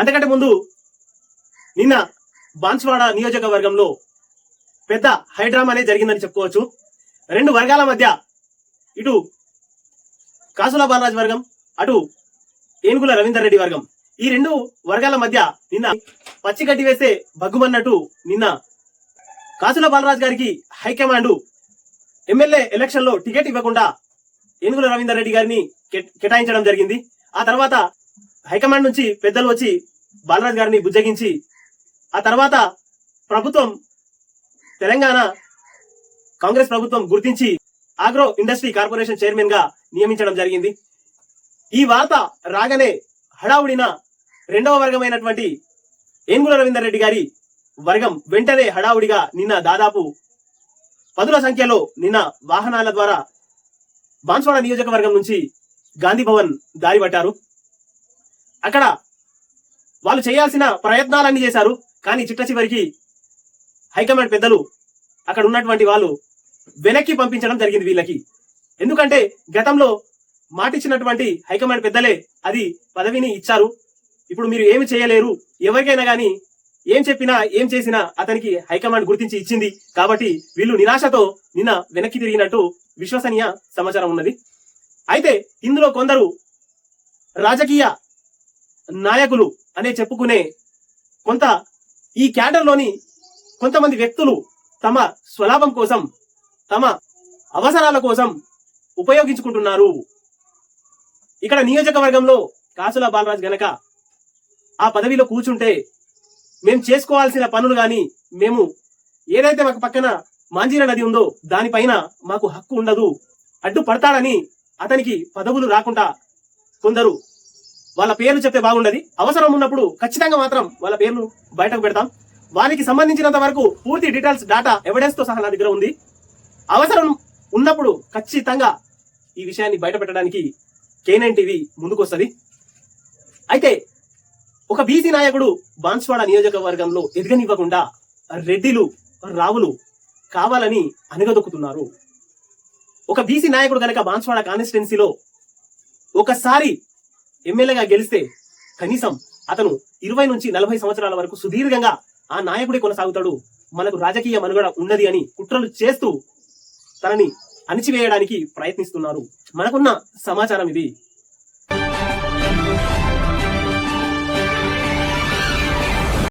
అంతకంటే ముందు నిన్న బాన్స్వాడ నియోజకవర్గంలో పెద్ద హైడ్రామా అనేది జరిగిందని చెప్పుకోవచ్చు. రెండు వర్గాల మధ్య ఇటు కాసుల బాలరాజ్ వర్గం అటు ఏనుగుల రవీందర్ రెడ్డి వర్గం. ఈ రెండు వర్గాల మధ్య నిన్న పచ్చి గడ్డి వేస్తే బగ్గుమన్నట్టు నిన్న కాసుల బాలరాజ్ గారికి హైకమాండ్ ఎమ్మెల్యే ఎలక్షన్లో టికెట్ ఇవ్వకుండా ఏనుగుల రవీందర్ రెడ్డి గారిని కేటాయించడం జరిగింది. ఆ తర్వాత హైకమాండ్ నుంచి పెద్దలు వచ్చి బాలరాజ్ గారిని బుజ్జగించి ఆ తర్వాత ప్రభుత్వం తెలంగాణ కాంగ్రెస్ ప్రభుత్వం గుర్తించి ఆగ్రో ఇండస్ట్రీ కార్పొరేషన్ చైర్మన్గా నియమించడం జరిగింది. ఈ వార్త రాగానే హడావుడిన రెండవ వర్గమైనటువంటి ఏంగుల రవీందర్ రెడ్డి గారి వర్గం వెంటనే హడావుడిగా నిన్న దాదాపు పదుల సంఖ్యలో నిన్న వాహనాల ద్వారా బాన్స్వాడ నియోజకవర్గం నుంచి గాంధీ భవన్ దారి పట్టారు. అక్కడ వాళ్ళు చేయాల్సిన ప్రయత్నాలన్నీ చేశారు. కానీ చిట్ట చివరికి హైకమాండ్ పెద్దలు అక్కడ ఉన్నటువంటి వాళ్ళు వెనక్కి పంపించడం జరిగింది వీళ్ళకి. ఎందుకంటే గతంలో మాటిచ్చినటువంటి హైకమాండ్ పెద్దలే అది పదవిని ఇచ్చారు. ఇప్పుడు మీరు ఏమి చేయలేరు. ఎవరికైనా కానీ ఏం చెప్పినా ఏం చేసినా అతనికి హైకమాండ్ గుర్తించి ఇచ్చింది. కాబట్టి వీళ్ళు నిరాశతో నిన్న వెనక్కి తిరిగినట్టు విశ్వసనీయ సమాచారం ఉన్నది. అయితే ఇందులో కొందరు రాజకీయ నాయకులు అనే చెప్పుకునే కొంత ఈ క్యాడర్లోని కొంతమంది వ్యక్తులు తమ స్వలాభం కోసం తమ అవసరాల కోసం ఉపయోగించుకుంటున్నారు. ఇక్కడ నియోజకవర్గంలో కాసుల బాలరాజ్ గనక ఆ పదవిలో కూర్చుంటే మేము చేసుకోవాల్సిన పనులు గాని మేము ఏదైతే మాకు పక్కన మాంజీర నది ఉందో దానిపైన మాకు హక్కు ఉండదు అడ్డు పడతాడని అతనికి పదవులు రాకుండా కొందరు వాళ్ళ పేర్లు చెప్తే బాగుండదు. అవసరం ఉన్నప్పుడు ఖచ్చితంగా మాత్రం వాళ్ళ పేర్లు బయటకు పెడతాం. వారికి సంబంధించినంత వరకు పూర్తి డీటెయిల్స్ డాటా ఎవిడెన్స్తో సహా నా దగ్గర ఉంది. అవసరం ఉన్నప్పుడు ఖచ్చితంగా ఈ విషయాన్ని బయట పెట్టడానికి కేనైన్ టీవీ ముందుకొస్తుంది. అయితే ఒక బీసీ నాయకుడు బాన్స్వాడ నియోజకవర్గంలో ఎదగనివ్వకుండా రెడ్డిలు రావులు కావాలని అనగదొక్కుతున్నారు. ఒక బీసీ నాయకుడు కనుక బాన్స్వాడ కాన్స్టిట్యున్సీలో ఒకసారి ఎమ్మెల్యేగా గెలిస్తే కనీసం అతను ఇరవై నుంచి నలభై సంవత్సరాల వరకు సుదీర్ఘంగా ఆ నాయకుడే కొనసాగుతాడు. మనకు రాజకీయ మనుగడ ఉన్నది అని కుట్రలు చేస్తూ తనని అణిచివేయడానికి ప్రయత్నిస్తున్నారు. మనకున్న సమాచారం ఇది.